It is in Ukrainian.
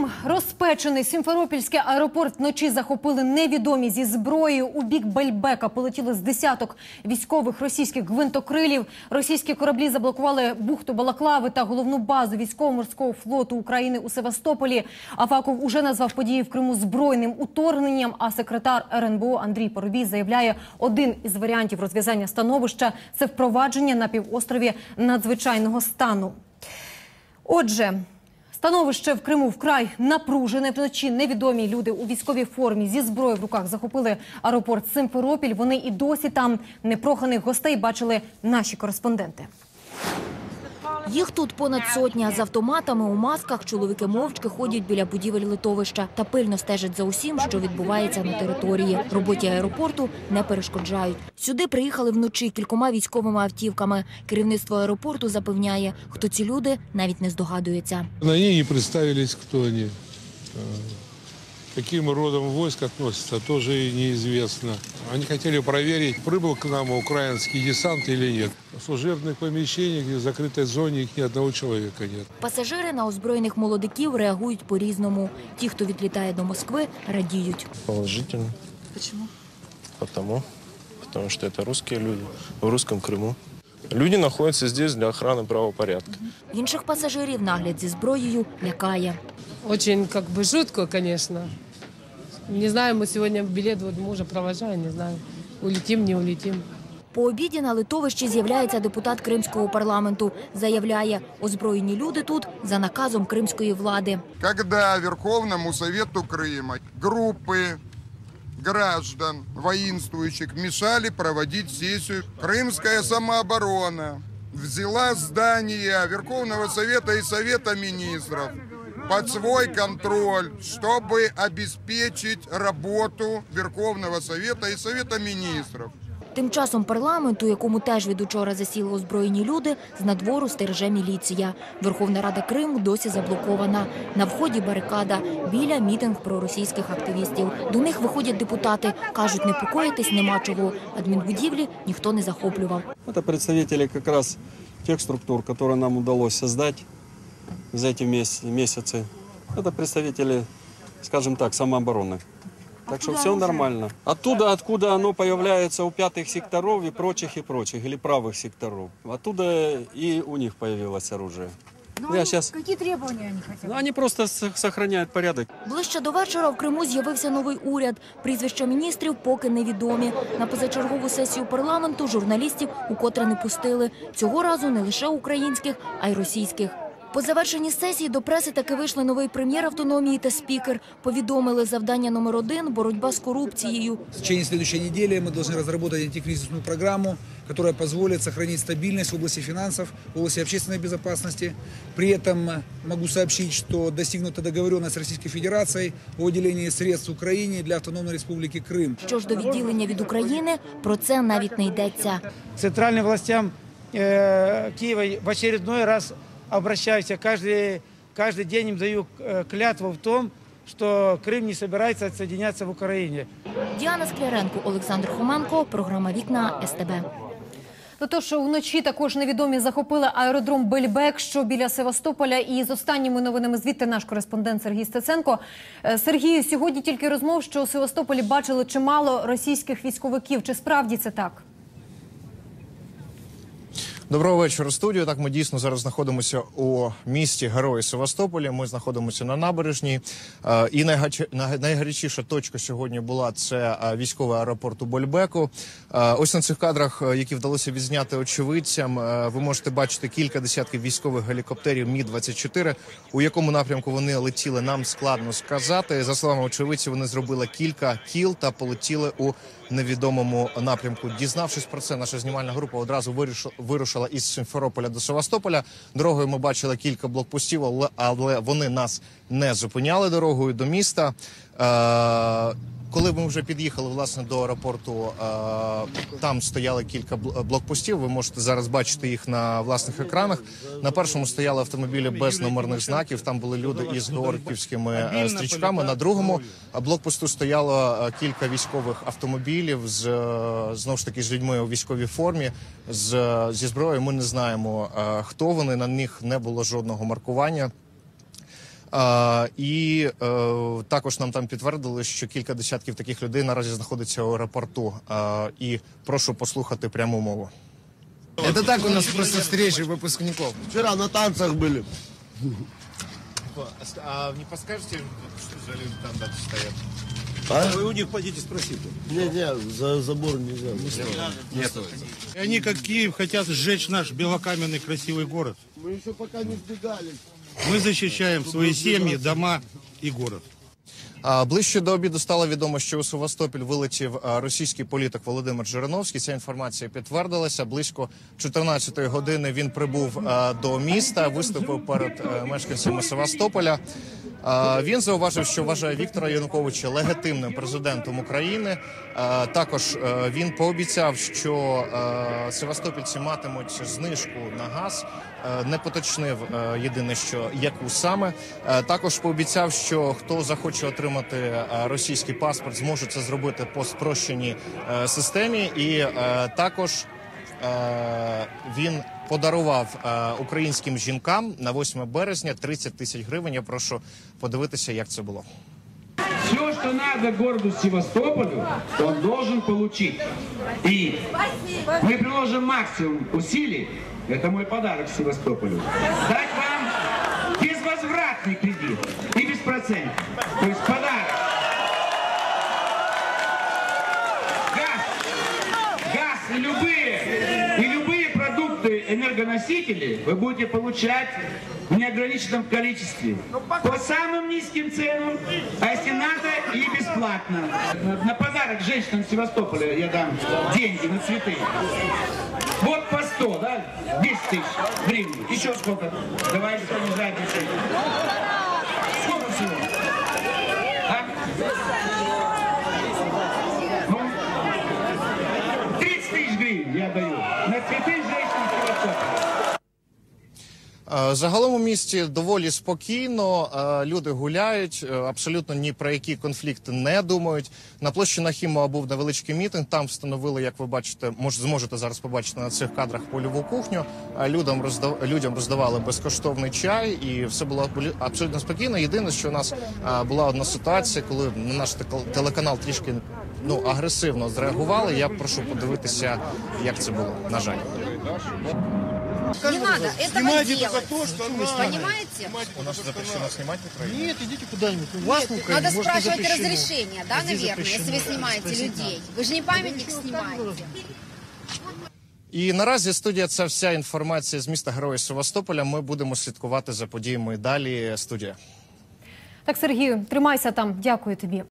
Крим розпечений. Сімферопільський аеропорт вночі захопили невідомі зі зброєю. У бік Бельбека полетіли з десяток військових російських гвинтокрилів. Російські кораблі заблокували бухту Балаклави та головну базу військово-морського флоту України у Севастополі. Аваков уже назвав події в Криму збройним уторгненням. А секретар РНБО Андрій Поробій заявляє, один із варіантів розв'язання становища це впровадження на півострові надзвичайного стану. Отже, становище в Криму вкрай напружене. Вночі невідомі люди у військовій формі зі зброєю в руках захопили аеропорт Симферопіль. Вони і досі там непроханих гостей бачили наші кореспонденти. Їх тут понад сотня. З автоматами у масках чоловіки мовчки ходять біля будівель литовища та пильно стежать за усім, що відбувається на території. Роботі аеропорту не перешкоджають. Сюди приїхали вночі кількома військовими автівками. Керівництво аеропорту запевняє, хто ці люди навіть не здогадується. Они не представились, кто они Э, Каким родом войск относятся, тоже и неизвестно. Они хотели проверить, прибыл к нам украинский десант или нет. В служебных помещениях, где в закрытой зоне их ни одного человека нет. Пасажири на озброєних молодиків реагують по-різному. Ті, хто відлітає до Москви, радіють. Положительно. Почему? Потому, потому что это русские люди в русском Крыму. Люди находятся здесь для охраны правопорядка. Інших пасажирів нагляд зі зброєю лякає. Очень как бы жутко, конечно. Не знаю, мы сегодня билет вот мужа провожаем, не знаю, улетим, не улетим. По обіді на литовищі з'являється депутат кримського парламенту. Заявляє, озброєні люди тут за наказом кримської влади. когда Верховному Совету Крыма группы Граждан воинствующих мешали проводить сессию. Крымская самооборона взяла здание Верховного Совета и Совета Министров под свой контроль, чтобы обеспечить работу Верховного Совета и Совета Министров. Тим часом парламенту, якому теж від учора засіли озброєні люди, з надвору стереже міліція. Верховна Рада Криму досі заблокована. На вході барикада біля мітинг проросійських активістів. До них виходять депутати. Кажуть, непокоїтись нема чого. Адмінбудівлі ніхто не захоплював. Это представители как раз тех структур, которые нам удалось создать за эти мес- месяцы. Это представители, скажем так, самообороны. Так что все нормально. Оттуда, откуда оно появляется у пятых секторов и прочих, и прочих, или правых секторов. Оттуда и у них появилось оружие. Я сейчас... Какие требования они хотят? Ну, они просто с- сохраняют порядок. Ближче до вечора в Криму з'явився новий уряд. Прізвища міністрів поки невідомі. На позачергову сесію парламенту журналістів укотре не пустили. Цього разу не лише українських, а й російських. По завершенні сесії до преси таки вийшли новий прем'єр автономії та спікер. Повідомили завдання номер один боротьба з корупцією. В течение следующей недели мы должны разработать антикризисную программу, которая позволит сохранить стабильность в области финансов, в области общественной безопасности. При этом э, могу сообщить, что достигнута договоренность с Российской Федерацией о выделении средств Украине для Автономной Республики Крым. Що ж до відділення від України, про це навіть не йдеться. центральным властям э, Киева в очередной раз обращаюсь. Я каждый, каждый день им даю э, клятву в том, что Крым не собирается отсоединяться в Украине. Діана Скляренко, Олександр Хоменко, програма Вікна СТБ. До того, що вночі також невідомі захопили аеродром Бельбек, що біля Севастополя. І з останніми новинами звідти наш кореспондент Сергій Стеценко. Е, Сергію, сьогодні тільки розмов, що у Севастополі бачили чимало російських військовиків. Чи справді це так? Доброго вечора, студію. Так, ми дійсно зараз знаходимося у місті Герої Севастополя. Ми знаходимося на набережній. Е, І найгарячіша точка сьогодні була це е, військовий аеропорт у Больбеку. Е, Ось на цих кадрах, які вдалося відзняти очевидцям, ви можете бачити кілька десятків військових гелікоптерів Мі 24 У якому напрямку вони летіли, нам складно сказати. За словами очевидців, вони зробили кілька кіл та полетіли у невідомому напрямку. Дізнавшись про це, наша знімальна група одразу вирішила- вирушила із Симферополя до Севастополя. Дорогою ми бачили кілька блокпостів, але вони нас не зупиняли дорогою до міста. Е, коли ми вже під'їхали власне до аеропорту, е, там стояли кілька бл- блокпостів. Ви можете зараз бачити їх на власних екранах. На першому стояли автомобілі без номерних знаків. Там були люди із георгівськими е, стрічками. На другому блокпосту стояло кілька військових автомобілів з знову ж таки з людьми у військовій формі. З зі зброєю ми не знаємо хто вони. На них не було жодного маркування. А, і е, також нам там підтвердили, що кілька десятків таких людей наразі знаходиться у аеропорту. А, і прошу послухати пряму мову. Это так у нас просто встречи выпускников. Вчера на танцах были. А не подскажете, що за люди там далі стоять? А? Вы у них пойдите спросите. Не, не, за забор нельзя. Не стоит. И они, как Киев, хотят сжечь наш белокаменный красивый город. Мы еще пока не сбегали. Мы защищаем свои семьи, дома и город. А, Ближче до обіду стало відомо, що у Севастополь вилетів російський політик Володимир Жириновський. Ця інформація підтвердилася. Близько 14-ї години він прибув до міста, виступив перед е, мешканцями Севастополя. Він зауважив, що вважає Віктора Януковича легітимним президентом України. Також е, він пообіцяв, що е, севастопільці матимуть знижку на газ. Е, Не поточнив е, єдине, що яку саме. Е, Також пообіцяв, що хто захоче отримати російський паспорт, зможе це зробити по спрощеній системі. І також він подарував українським жінкам на 8 березня 30 тисяч гривень. Я прошу подивитися, як це було. Все, что надо городу Севастополю, он должен получить. И мы приложим максимум усилий, это мой подарок Севастополю, дать вам безвозвратный кредит и без процентов. То есть подарок. Газ, газ и любые, и любые продукты, энергоносители вы будете получать в неограниченном количестве. По самым низким ценам, а если надо, бесплатно. На, подарок женщинам Севастополя я дам деньги на цветы. Вот по 100, да? 10 тысяч гривен. Еще сколько? Давайте что не жадничать. Сколько всего? А? Загалом у місті доволі спокійно. е, Люди гуляють, е, абсолютно ні про які конфлікти не думають. На площі Нахімова був невеличкий мітинг. Там встановили, як ви бачите, мож, зможете зараз побачити на цих кадрах польову кухню. Е, Людям роздав, людям роздавали безкоштовний чай, і все було абсолютно спокійно. Єдине, що у нас е, була одна ситуація, коли на наш телеканал трішки ну агресивно зреагували. Я прошу подивитися, як це було. На жаль. Не надо этого Снимайте делать. только то, что надо. Понимаете? У нас запрещено знімати в Україні? Нет, идите куда-нибудь. У вас в Нет, Украине, надо может, не спрашивать запрещено. разрешение, да, Здесь наверное, если запрещено. вы снимаете Спросить людей. Вы же не памятник снимаете. І наразі студія це вся інформація з міста Героя Севастополя. Ми будемо слідкувати за подіями і далі. Студія. Так, Сергію, тримайся там. Дякую тобі.